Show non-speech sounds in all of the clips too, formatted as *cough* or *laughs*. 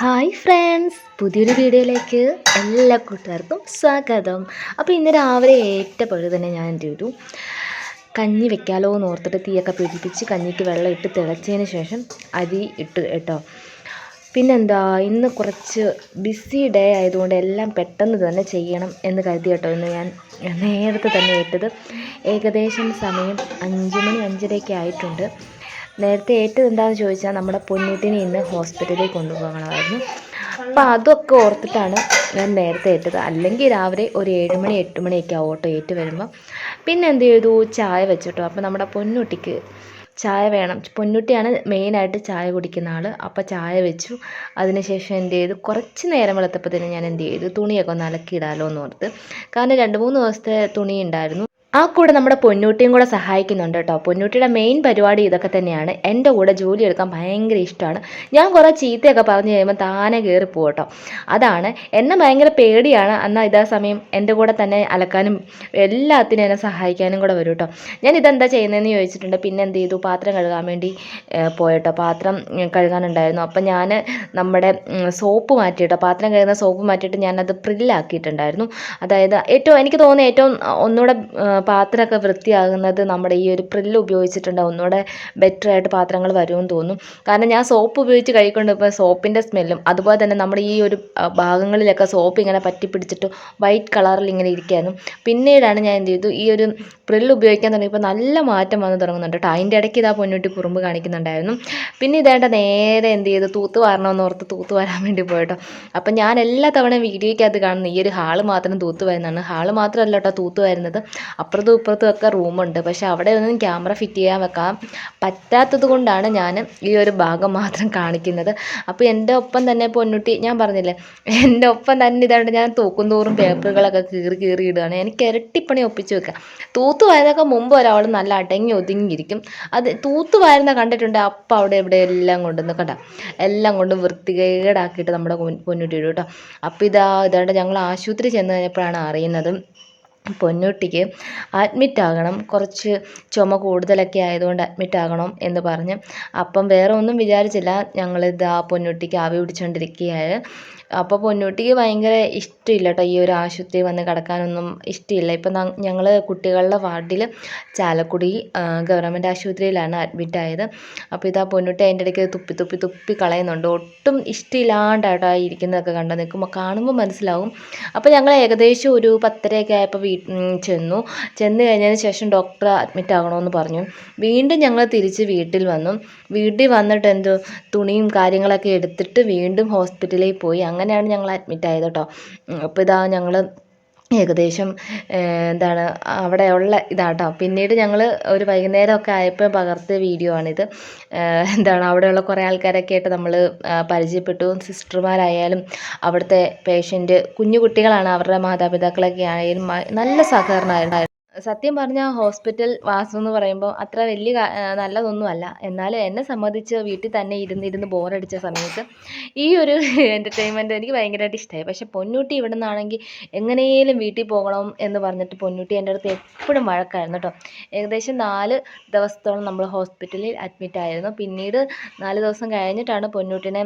Hi friends. പുതിയൊരു വീഡിയോയിലേക്ക് എല്ലാ കൂട്ടുകാർക്കും സ്വാഗതം. അപ്പോൾ ഇന്ന് രാവിലെ ഏറ്റപ്പോഴും തന്നെ ഞാൻ എന്റെ ഒരു കഞ്ഞി വെക്കാലോ എന്ന് ഓർത്തിട്ട് തീയൊക്കെ പിടിപ്പിച്ച് കഞ്ഞിക്ക് വെള്ളം ഇട്ട് തിളച്ചതിന് ശേഷം അരി ഇട്ട് കേട്ടോ. പിന്നെന്താ ഇന്ന് കുറച്ച് ബിസി ഡേ ആയതുകൊണ്ട് എല്ലാം പെട്ടെന്ന് തന്നെ ചെയ്യണം എന്ന് കരുതി കേട്ടോ ഇന്ന് ഞാൻ നേരത്തെ തന്നെ ഇട്ടത്. ഏകദേശം സമയം അഞ്ച് മണി അഞ്ചരയൊക്കെ ആയിട്ടുണ്ട്. നേരത്തെ ഏറ്റത് എന്താണെന്ന് ചോദിച്ചാൽ നമ്മുടെ പൊന്നൂട്ടിനെ ഇന്ന് ഹോസ്പിറ്റലിൽ കൊണ്ടുപോകണമായിരുന്നു. അപ്പോൾ അതൊക്കെ ഓർത്തിട്ടാണ് ഞാൻ നേരത്തെ ഏറ്റത് അല്ലെങ്കിൽ രാവിലെ ഒരു ഏഴ് മണി എട്ട് മണിയൊക്കെ ആ ഓട്ടോ ഏറ്റ് വരുമ്പോൾ പിന്നെ എന്ത് ചെയ്തു? ചായ വെച്ചിട്ടോ. അപ്പോൾ നമ്മുടെ പൊന്നൂട്ടിക്ക് ചായ വേണം. പൊന്നുട്ടിയാണ് മെയിനായിട്ട് ചായ കുടിക്കുന്ന ആൾ അപ്പോൾ ചായ വെച്ചു. അതിനുശേഷം എന്ത് ചെയ്തു? കുറച്ച് നേരം വെളുത്തപ്പോൾ തന്നെ ഞാൻ എന്ത് ചെയ്തു? തുണിയൊക്കെ ഒന്ന് അലക്കിയിടാമല്ലോ എന്ന് ഓർത്ത്. കാരണം രണ്ട് മൂന്ന് ദിവസത്തെ തുണി ഉണ്ടായിരുന്നു. ആ കൂടെ നമ്മുടെ പൊന്നൂട്ടിയും കൂടെ സഹായിക്കുന്നുണ്ട് കേട്ടോ. പൊന്നൂട്ടിയുടെ മെയിൻ പരിപാടി ഇതൊക്കെ തന്നെയാണ്. എന്റെ കൂടെ ജോലി എടുക്കാൻ ഭയങ്കര ഇഷ്ടമാണ്. ഞാൻ കുറേ ചീത്തയൊക്കെ പറഞ്ഞു കഴിയുമ്പോൾ താനെ കയറി കേട്ടോ. അതാണ്. എന്നെ ഭയങ്കര പേടിയാണ്. എന്നാൽ ഇതേ സമയം എന്റെ കൂടെ തന്നെ അലക്കാനും എല്ലാത്തിനും എന്നെ സഹായിക്കാനും കൂടെ വരും കേട്ടോ. ഞാൻ ഇതെന്താ ചെയ്യുന്നതെന്ന് ചോദിച്ചിട്ടുണ്ട്. പിന്നെ എന്ത് ചെയ്തു? പാത്രം കഴുകാൻ വേണ്ടി പോയട്ടോ പാത്രം കഴുകാനുണ്ടായിരുന്നു. അപ്പം ഞാൻ നമ്മുടെ സോപ്പ് മാറ്റിയിട്ടോ പാത്രം കഴുകുന്ന സോപ്പ് മാറ്റിയിട്ട് ഞാനത് പ്രില്ലാക്കിയിട്ടുണ്ടായിരുന്നു. അതായത് ഏറ്റവും എനിക്ക് തോന്നുന്നു ഏറ്റവും ഒന്നുകൂടെ പാത്രമൊക്കെ വൃത്തിയാകുന്നത് നമ്മുടെ ഈ ഒരു പ്രില്ല് ഉപയോഗിച്ചിട്ടുണ്ടാകും ഒന്നുകൂടെ ബെറ്റർ ആയിട്ട് പാത്രങ്ങൾ വരുമെന്ന് തോന്നും. കാരണം ഞാൻ സോപ്പ് ഉപയോഗിച്ച് കഴിക്കൊണ്ട് ഇപ്പോൾ സോപ്പിന്റെ സ്മെല്ലും അതുപോലെ തന്നെ നമ്മുടെ ഈ ഒരു ഭാഗങ്ങളിലൊക്കെ സോപ്പ് ഇങ്ങനെ പറ്റി പിടിച്ചിട്ട് വൈറ്റ് കളറിൽ ഇങ്ങനെ ഇരിക്കുകയായിരുന്നു പിന്നീടാണ് ഞാൻ എന്ത് ചെയ്തു? ഈ ഒരു പ്രില്ല് ഉപയോഗിക്കാൻ തുടങ്ങിയപ്പോൾ നല്ല മാറ്റം വന്ന് തുടങ്ങുന്നുണ്ട് കേട്ടോ. അതിന്റെ ഇടയ്ക്ക് ഇതാ പൊന്നൂട്ടി കുറുമ്പ് കാണിക്കുന്നുണ്ടായിരുന്നു. പിന്നെ ഇതേണ്ട നേരെ എന്ത് ചെയ്തു? തൂത്ത് വാരണമെന്ന് ഓർത്ത് തൂത്ത് വരാൻ വേണ്ടി പോയിട്ടോ അപ്പം ഞാൻ എല്ലാ തവണ വീഡിയോയ്ക്കകത്ത് കാണുന്ന ഈ ഒരു ഹാൾ മാത്രം തൂത്ത് വരുന്നതാണ്. ഹാൾ മാത്രമല്ല കേട്ടോ തൂത്ത് വരുന്നത്. അപ്പുറത്തും ഇപ്പുറത്തും ഒക്കെ റൂമുണ്ട്. പക്ഷെ അവിടെ ഒന്നും ക്യാമറ ഫിറ്റ് ചെയ്യാൻ വെക്കാൻ പറ്റാത്തത് കൊണ്ടാണ് ഞാൻ ഈ ഒരു ഭാഗം മാത്രം കാണിക്കുന്നത്. അപ്പോൾ എന്റെ ഒപ്പം തന്നെ പൊന്നുട്ടി ഞാൻ പറഞ്ഞില്ലേ എന്റെ ഒപ്പം തന്നെ ഇതാണ്ട് ഞാൻ തൂക്കും തോറും പേപ്പറുകളൊക്കെ കീറി കീറി ഇടുകയാണ്. എനിക്ക് ഇരട്ടിപ്പണി ഒപ്പിച്ച് വെക്കുക. തൂത്ത് വാരുന്നൊക്കെ മുമ്പ് ഒരാൾ നല്ല അടങ്ങി ഒതുങ്ങിയിരിക്കും. അത് തൂത്ത് വാരുന്ന കണ്ടിട്ടുണ്ട്. അപ്പം അവിടെ ഇവിടെ എല്ലാം കൊണ്ടുവന്ന് കണ്ട എല്ലാം കൊണ്ട് വൃത്തികേടാക്കിയിട്ട് നമ്മുടെ പൊന്നുട്ടി ഇടും കേട്ടോ. അപ്പോൾ ഇതാ ഇതാണ്ട് ഞങ്ങൾ ആശുപത്രി ചെന്ന് കഴിഞ്ഞപ്പോഴാണ് അറിയുന്നത് പൊന്നൂട്ടിക്ക് അഡ്മിറ്റ് ആകണം കുറച്ച് ചുമ കൂടുതലൊക്കെ ആയതുകൊണ്ട് അഡ്മിറ്റ് ആകണം എന്ന് പറഞ്ഞ്. അപ്പം വേറെ ഒന്നും വിചാരിച്ചില്ല. ഞങ്ങളിതാ പൊന്നൂട്ടിക്ക് ആവി പിടിച്ചുകൊണ്ടിരിക്കുകയാണ് അപ്പോൾ പൊന്നൂട്ടിക്ക് ഭയങ്കര ഇഷ്ടമില്ല കേട്ടോ ഈ ഒരു ആശുപത്രി വന്ന് കിടക്കാനൊന്നും ഇഷ്ടമില്ല. ഇപ്പം ഞങ്ങൾ കുട്ടികളുടെ വാർഡിൽ ചാലക്കുടി ഗവൺമെന്റ് ആശുപത്രിയിലാണ് അഡ്മിറ്റ് ആയത് അപ്പോൾ ഇതാ പൊന്നൂട്ടി അതിന്റെ ഇടയ്ക്ക് തുപ്പി തുപ്പി തുപ്പി കളയുന്നുണ്ട്. ഒട്ടും ഇഷ്ടമില്ലാണ്ടായിട്ടോ ഇരിക്കുന്നതൊക്കെ കണ്ടു നിൽക്കുമ്പോൾ കാണുമ്പോൾ മനസ്സിലാവും. അപ്പോൾ ഞങ്ങൾ ഏകദേശം ഒരു പത്തരയൊക്കെ ആയപ്പോൾ ചെന്നു. ചെന്ന് കഴിഞ്ഞതിന് ശേഷം ഡോക്ടർ അഡ്മിറ്റ് ആകണമെന്ന് പറഞ്ഞു. വീണ്ടും ഞങ്ങൾ തിരിച്ച് വീട്ടിൽ വന്നു. വീട്ടിൽ വന്നിട്ട് എന്തോ തുണിയും കാര്യങ്ങളൊക്കെ എടുത്തിട്ട് വീണ്ടും ഹോസ്പിറ്റലിൽ പോയി. അങ്ങനെയാണ് ഞങ്ങൾ അഡ്മിറ്റ് ആയത് കേട്ടോ അപ്പോൾ ഇതാ ഞങ്ങൾ ഏകദേശം എന്താണ് അവിടെ ഉള്ള ഇതാട്ടോ. പിന്നീട് ഞങ്ങൾ ഒരു വൈകുന്നേരമൊക്കെ ആയപ്പോൾ പകർത്തിയ വീഡിയോ ആണിത്. എന്താണ് അവിടെയുള്ള കുറേ ആൾക്കാരൊക്കെ ആയിട്ട് നമ്മൾ പരിചയപ്പെട്ടു. സിസ്റ്റർമാരായാലും അവിടുത്തെ പേഷ്യന്റ് കുഞ്ഞു കുട്ടികളാണ് അവരുടെ മാതാപിതാക്കളൊക്കെ ആയാലും നല്ല സഹകരണമായിരുന്നു സത്യം പറഞ്ഞാൽ ഹോസ്പിറ്റൽ വാസം എന്ന് പറയുമ്പോൾ അത്ര വലിയ നല്ലതൊന്നുമല്ല. എന്നാലും എന്നെ സംബന്ധിച്ച് വീട്ടിൽ തന്നെ ഇരുന്നിരുന്ന് ബോറടിച്ച സമയത്ത് ഈ ഒരു *laughs* എന്റർടൈൻമെന്റ് എനിക്ക് ഭയങ്കരമായിട്ട് ഇഷ്ടമായി പക്ഷെ പൊന്നൂട്ടി ഇവിടെ നിന്നാണെങ്കിൽ എങ്ങനെയും വീട്ടിൽ പോകണം എന്ന് പറഞ്ഞിട്ട് പൊന്നൂട്ടി എന്റെ അടുത്ത് എപ്പോഴും വഴക്കായിരുന്നു കേട്ടോ ഏകദേശം നാല് ദിവസത്തോളം നമ്മൾ ഹോസ്പിറ്റലിൽ അഡ്മിറ്റ് ആയിരുന്നു. പിന്നീട് നാല് ദിവസം കഴിഞ്ഞിട്ടാണ് പൊന്നൂട്ടിനെ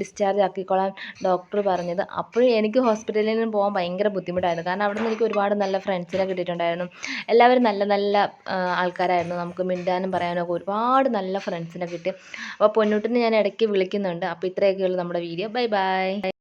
ഡിസ്ചാർജ് ആക്കിക്കോളാൻ ഡോക്ടർ പറഞ്ഞത്. അപ്പോഴും എനിക്ക് ഹോസ്പിറ്റലിൽ നിന്ന് പോകാൻ ഭയങ്കര ബുദ്ധിമുട്ടായിരുന്നു. കാരണം അവിടെ നിന്ന് എനിക്ക് ഒരുപാട് നല്ല ഫ്രണ്ട്സിനെ കിട്ടിയിട്ടുണ്ടായിരുന്നു. ഉണ്ടായിരുന്നു എല്ലാവരും നല്ല നല്ല ആൾക്കാരായിരുന്നു. നമുക്ക് മിണ്ടാനും പറയാനും ഒക്കെ ഒരുപാട് നല്ല ഫ്രണ്ട്സിനെ കിട്ടി. അപ്പോൾ പൊന്നൂട്ടിനെ ഞാൻ ഇടയ്ക്ക് വിളിക്കുന്നുണ്ട്. അപ്പോൾ ഇത്രയൊക്കെയുള്ളൂ നമ്മുടെ വീഡിയോ ബൈ ബൈ